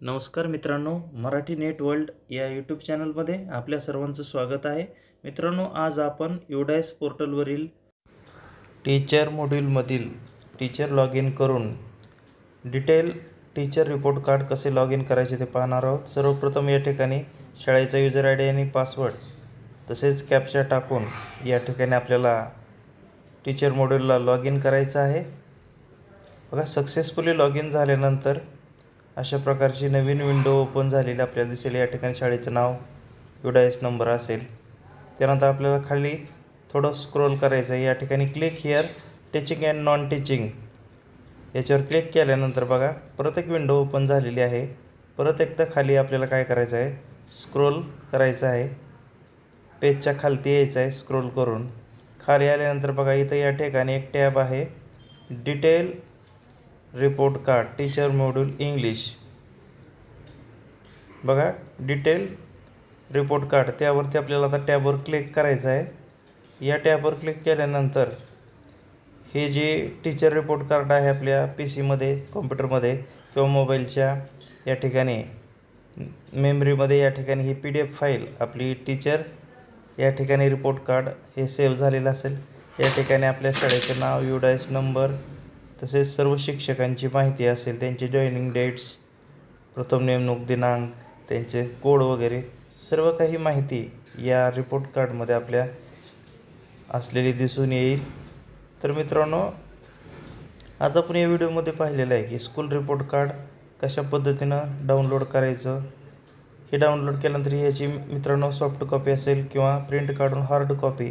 नमस्कार मित्रांनो Marathi net world या यूट्यूब चॅनलमध्ये आपल्या सर्वांचं स्वागत आहे. मित्रांनो आज आपण युडायस पोर्टलवरील टीचर मॉड्यूलमधील टीचर लॉग इन करून डिटेल टीचर रिपोर्ट कार्ड कसे लॉग इन करायचे ते पाहणार आहोत. सर्वप्रथम या ठिकाणी शाळेचा युजर आय डी आणि पासवर्ड तसेच कॅप्चा टाकून या ठिकाणी आपल्याला टीचर मॉड्यूलला लॉग इन करायचं आहे. बघा सक्सेसफुली लॉग इन झाल्यानंतर अशा प्रकारची नवीन विंडो ओपन झालेली आपल्याला दिसेल. या ठिकाणी शाळेचं नाव युडाईस नंबर असेल. त्यानंतर आपल्याला खाली थोडं स्क्रोल करायचं आहे या ठिकाणी click here teaching and non teaching याच्यावर क्लिक केल्यानंतर बघा परत एक विंडो ओपन झालेली आहे. परत एकदा खाली आपल्याला काय करायचं आहे स्क्रोल करायचं आहे. पेजच्या खालती यायचं आहे स्क्रोल करून. खाली आल्यानंतर बघा इथं या ठिकाणी एक टॅब आहे. Detail report card teacher module English बघा डिटेल रिपोर्ट कार्ड त्यावरती आपल्याला आता टॅबवर क्लिक करायचं आहे. या टॅबवर क्लिक केल्यानंतर हे जे टीचर रिपोर्ट कार्ड आहे आपल्या पी सीमध्ये कॉम्प्युटरमध्ये किंवा मोबाईलच्या या ठिकाणी मेमरीमध्ये या ठिकाणी ही पी डी एफ फाईल आपली टीचर या ठिकाणी रिपोर्ट कार्ड हे सेव्ह झालेलं असेल. या ठिकाणी आपल्या शाळेचे नाव युडायस नंबर तसेच सर्व शिक्षकांची माहिती असेल त्यांचे जॉईनिंग डेट्स प्रथम नेमणूक दिनांक त्यांचे कोड वगैरे सर्व काही माहिती या रिपोर्ट कार्डमध्ये आपल्या असलेली दिसून येईल. तर मित्रांनो आज आपण या व्हिडिओमध्ये पाहिलेलं आहे की स्कूल रिपोर्ट कार्ड कशा पद्धतीनं डाउनलोड करायचं? हे डाउनलोड केल्यानंतर ह्याची मित्रांनो सॉफ्ट कॉपी असेल किंवा प्रिंट काढून हार्ड कॉपी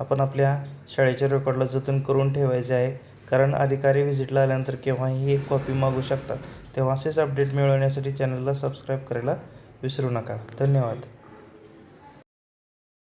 आपण आपल्या शाळेच्या रेकॉर्डला जतन करून ठेवायचे आहे. कारण अधिकारी व्हिजिटला आल्यानंतर केव्हाही एक कॉपी मागू शकतात. तेव्हा असेच अपडेट मिळवण्यासाठी चॅनलला सबस्क्राईब करायला विसरू नका. धन्यवाद.